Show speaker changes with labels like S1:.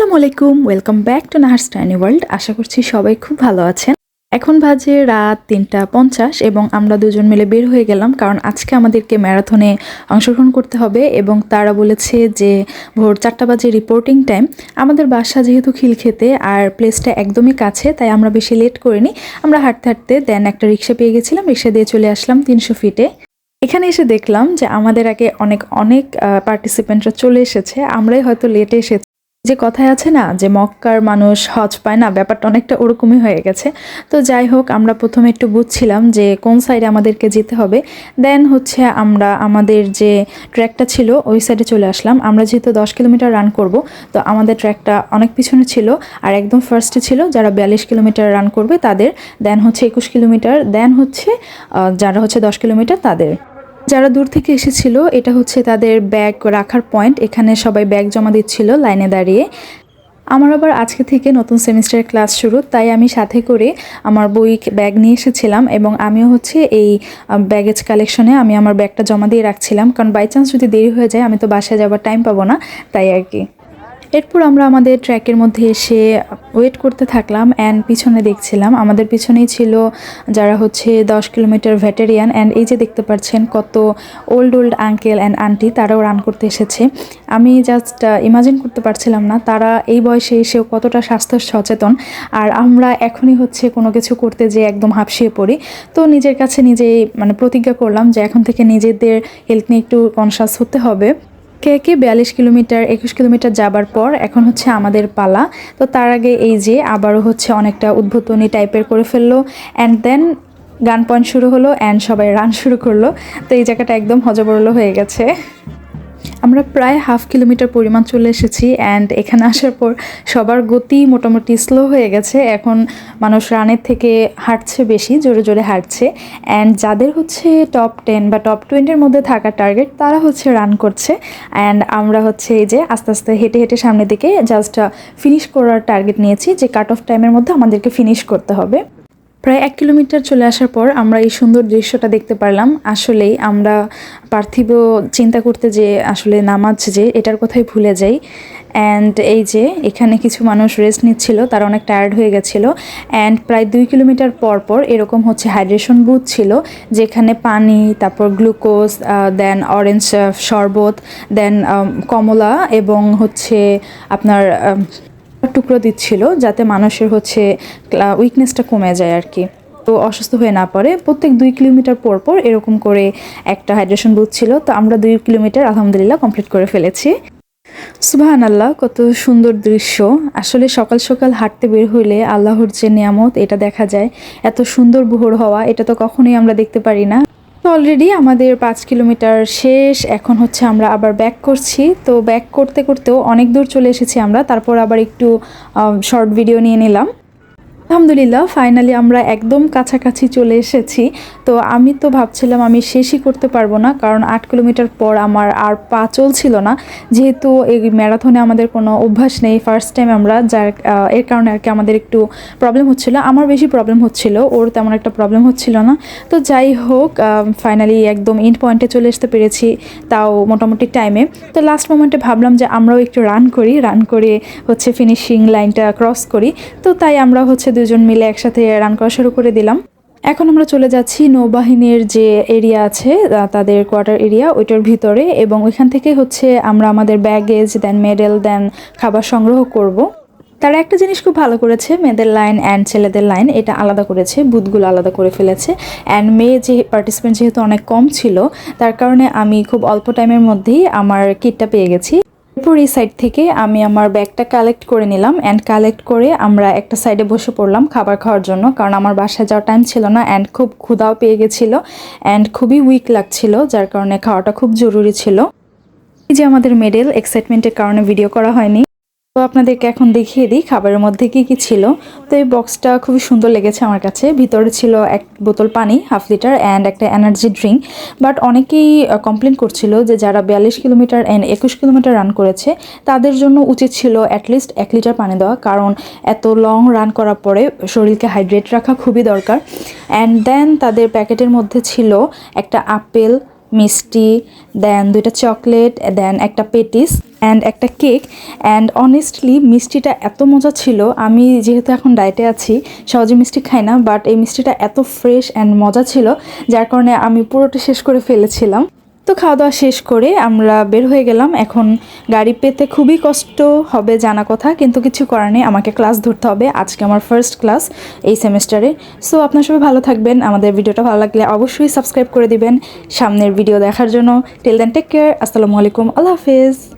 S1: আসসালামু আলাইকুম welcome back to Nahar স্টাইনি ওয়ার্ল্ড আশা করছি সবাই খুব ভালো আছেন। এখন বাজে রাত তিনটা পঞ্চাশ এবং আমরা দুজন মিলে বের হয়ে গেলাম কারণ আজকে আমাদেরকে ম্যারাথনে অংশগ্রহণ করতে হবে এবং তারা বলেছে যে ভোর চারটা বাজে রিপোর্টিং টাইম আমাদের বাসা যেহেতু খিলক্ষেতে আর প্লেসটা একদমই কাছে, তাই আমরা বেশি লেট করিনি। আমরা হাঁটতে হাঁটতে দেন একটা রিক্সা পেয়ে গেছিলাম, রিক্সা দিয়ে চলে আসলাম তিনশো ফিটে এখানে এসে দেখলাম যে আমাদের আগে অনেক অনেক পার্টিসিপেন্টরা চলে এসেছে। আমরাই হয়তো লেটে এসেছি। যে কথায় আছে না, যে মক্কার মানুষ হজ পায় না, ব্যাপারটা অনেকটা ওরকমই হয়ে গেছে। তো যাই হোক, আমরা প্রথমে একটু বুঝছিলাম যে কোন সাইডে আমাদেরকে যেতে হবে। দেন হচ্ছে আমরা আমাদের যে ট্র্যাকটা ছিল, ওই সাইডে চলে আসলাম। আমরা যেহেতু দশ কিলোমিটার রান করব, তো আমাদের ট্র্যাকটা অনেক পিছনে ছিল আর একদম ফার্স্টে ছিল। যারা বিয়াল্লিশ কিলোমিটার রান করবে তাদের দেন হচ্ছে একুশ কিলোমিটার দেন হচ্ছে যারা হচ্ছে দশ কিলোমিটার তাদের। যারা দূর থেকে এসেছিল, এটা হচ্ছে তাদের ব্যাগ রাখার পয়েন্ট এখানে সবাই ব্যাগ জমা দিচ্ছিল লাইনে দাঁড়িয়ে। আমার আবার আজকে থেকে নতুন সেমিস্টার ক্লাস শুরু, তাই আমি সাথে করে আমার বই ব্যাগ নিয়ে এসেছিলাম এবং আমিও হচ্ছে এই ব্যাগেজ কালেকশনে আমি আমার ব্যাগটা জমা দিয়ে রাখছিলাম। কারণ বাই চান্স যদি দেরি হয়ে যায়, আমি তো বাসায় যাওয়ার টাইম পাবো না, তাই আর কি। এরপর আমরা আমাদের ট্র্যাকের মধ্যে এসে ওয়েট করতে থাকলাম অ্যান্ড পিছনে দেখছিলাম। আমাদের পিছনেই ছিল যারা হচ্ছে দশ কিলোমিটার ভেটেরিয়ান অ্যান্ড এই যে দেখতে পাচ্ছেন কত old old uncle and aunty তারাও রান করতে এসেছে। আমি জাস্ট ইমাজিন করতে পারছিলাম না, তারা এই বয়সে এসেও কতটা স্বাস্থ্য সচেতন। আর আমরা এখনই হচ্ছে কোনো কিছু করতে যে একদম হাঁপসিয়ে পড়ি। তো নিজের কাছে নিজেই মানে প্রতিজ্ঞা করলাম যে এখন থেকে নিজেদের হেলথ নিয়ে একটু কনসাস হতে হবে। কে কে বিয়াল্লিশ কিলোমিটার, একুশ কিলোমিটার যাবার পর এখন হচ্ছে আমাদের পালা। তো তার আগে এই যে আবারও হচ্ছে অনেকটা উদ্বোধনী টাইপের করে ফেলল। অ্যান্ড দেন গান পয়েন্ট শুরু হলো অ্যান্ড সবাই রান শুরু করল। তো এই জায়গাটা একদম হজবরল হয়ে গেছে। আমরা প্রায় হাফ কিলোমিটার পরিমাণ চলে এসেছি অ্যান্ড এখানে আসার পর সবার গতি মোটামুটি স্লো হয়ে গেছে। এখন মানুষ রানের থেকে হাঁটছে বেশি, জোরে জোরে হাঁটছে। অ্যান্ড যাদের হচ্ছে টপ টেন বা টপ টোয়েন্টির মধ্যে থাকার টার্গেট তারা হচ্ছে রান করছে। অ্যান্ড আমরা হচ্ছে এই যে আস্তে আস্তে হেঁটে হেঁটে সামনের দিকে জাস্ট ফিনিশ করার টার্গেট নিয়েছি যে কাট অফ টাইমের মধ্যে আমাদেরকে ফিনিশ করতে হবে। প্রায় এক কিলোমিটার চলে আসার পর আমরা এই সুন্দর দৃশ্যটা দেখতে পারলাম। আসলেই আমরা পার্থিব চিন্তা করতে যে, আসলে নামাজ যে, এটার কথাই ভুলে যাই। অ্যান্ড এই যে, এখানে কিছু মানুষ রেস্ট নিচ্ছিল, তারা অনেক টায়ার্ড হয়ে গেছিল। অ্যান্ড প্রায় দুই কিলোমিটার পর পর এরকম হচ্ছে হাইড্রেশন বুথ ছিল, যেখানে পানি, তারপর গ্লুকোজ দেন অরেঞ্জ শরবত দেন কমলা এবং হচ্ছে আপনার টুকরো দিচ্ছিল যাতে মানুষের হচ্ছে উইকনেসটা কমে যায় আর কি। তো অসুস্থ হয়ে না পড়ে। প্রত্যেক দুই কিলোমিটার পর পর এরকম করে একটা হাইড্রেশন বুথ ছিল। তো আমরা দুই কিলোমিটার আলহামদুলিল্লাহ কমপ্লিট করে ফেলেছি। সুবাহান আল্লাহ কত সুন্দর দৃশ্য। আসলে সকাল সকাল হাঁটতে বের হইলে আল্লাহর যে নিয়ামত, এটা দেখা যায়। এত সুন্দর ভোর হওয়া, এটা তো কখনোই আমরা দেখতে পারি না। অলরেডি আমাদের পাঁচ কিলোমিটার শেষ, এখন হচ্ছে আমরা আবার ব্যাক করছি। তো ব্যাক করতে করতেও অনেক দূর চলে এসেছি আমরা, তারপর আবার একটু শর্ট ভিডিও নিয়ে নিলাম। আলহামদুলিল্লাহ ফাইনালি আমরা একদম কাছাকাছি চলে এসেছি। তো আমি তো ভাবছিলাম আমি শেষই করতে পারব না, কারণ আট কিলোমিটার পর আমার আর পা চলছিল না। যেহেতু এই ম্যারাথনে আমাদের কোনো অভ্যাস নেই ফার্স্ট টাইম আমরা, যার এর কারণে আর কি আমাদের একটু প্রবলেম হচ্ছিল। আমার বেশি প্রবলেম হচ্ছিল, ওর তেমন একটা প্রবলেম হচ্ছিল না। তো যাই হোক ফাইনালি একদম এন্ড পয়েন্টে চলে আসতে পেরেছি, তাও মোটামুটি টাইমে তো লাস্ট মোমেন্টে ভাবলাম যে আমরাও একটু রান করি রান করে হচ্ছে ফিনিশিং লাইনটা ক্রস করি। তো তাই আমরা হচ্ছে দুজন মিলে একসাথে রান করা শুরু করে দিলাম। এখন আমরা চলে যাচ্ছি নৌবাহিনীর যে এরিয়া আছে তাদের কোয়ার্টার এরিয়া ওইটার ভিতরে এবং ওইখান থেকে হচ্ছে আমরা আমাদের ব্যাগেজ দেন মেডেল দেন খাবার সংগ্রহ করব। তারা একটা জিনিস খুব ভালো করেছে, মেয়েদের লাইন অ্যান্ড ছেলেদের লাইন এটা আলাদা করেছে বুথগুলো আলাদা করে ফেলেছে। অ্যান্ড মেয়ে যে পার্টিসিপেন্ট যেহেতু অনেক কম ছিল, তার কারণে আমি খুব অল্প টাইমের মধ্যেই আমার কিটটা পেয়ে গেছি। এরপর এই সাইড থেকে আমি আমার ব্যাগটা কালেক্ট করে নিলাম অ্যান্ড কালেক্ট করে আমরা একটা সাইডে বসে পড়লাম খাবার খাওয়ার জন্য। কারণ আমার বাসায় যাওয়ার টাইম ছিল না অ্যান্ড খুব ক্ষুধাও পেয়ে গেছিল অ্যান্ড খুবই উইক লাগছিল, যার কারণে খাওয়াটা খুব জরুরি ছিল। এই যে আমাদের মেডেল এক্সাইটমেন্টের কারণে ভিডিও করা হয়নি। তো আপনাদেরকে এখন দেখিয়ে দিই খাবারের মধ্যে কি কি ছিল। তো এই বক্সটা খুবই সুন্দর লেগেছে আমার কাছে। ভিতরে ছিল এক বোতল পানি হাফ লিটার অ্যান্ড একটা এনার্জি ড্রিঙ্ক বাট অনেকেই কমপ্লেন করছিল যে যারা বিয়াল্লিশ কিলোমিটার অ্যান্ড একুশ কিলোমিটার রান করেছে, তাদের জন্য উচিত ছিল অ্যাটলিস্ট এক লিটার পানি দেওয়া। কারণ এত লং রান করার পরে শরীরকে হাইড্রেট রাখা খুবই দরকার। অ্যান্ড দেন তাদের প্যাকেটের মধ্যে ছিল একটা আপেল মিষ্টি দেন দুইটা চকলেট দেন একটা পেটিস অ্যান্ড একটা কেক অ্যান্ড অনেস্টলি মিষ্টিটা এত মজা ছিল, আমি যেহেতু এখন ডায়েটে আছি, সহজে মিষ্টি খাই না বাট এই মিষ্টিটা এত ফ্রেশ অ্যান্ড মজা ছিল, যার কারণে আমি পুরোটা শেষ করে ফেলেছিলাম। তো খাওয়া দাওয়া শেষ করে আমরা বের হয়ে গেলাম। এখন গাড়ি পেতে খুবই কষ্ট হবে জানা কথা, কিন্তু কিছু করার নেই। আমাকে ক্লাস ধরতে হবে। আজকে আমার ফার্স্ট ক্লাস এই সেমিস্টারে সো আপনার সবাই ভালো থাকবেন। আমাদের ভিডিওটা ভালো লাগলে অবশ্যই সাবস্ক্রাইব করে দিবেন। সামনের ভিডিও দেখার জন্য। টেল দেন টেক কেয়ার আসসালামু আলাইকুম। আল্লাহ হাফিজ।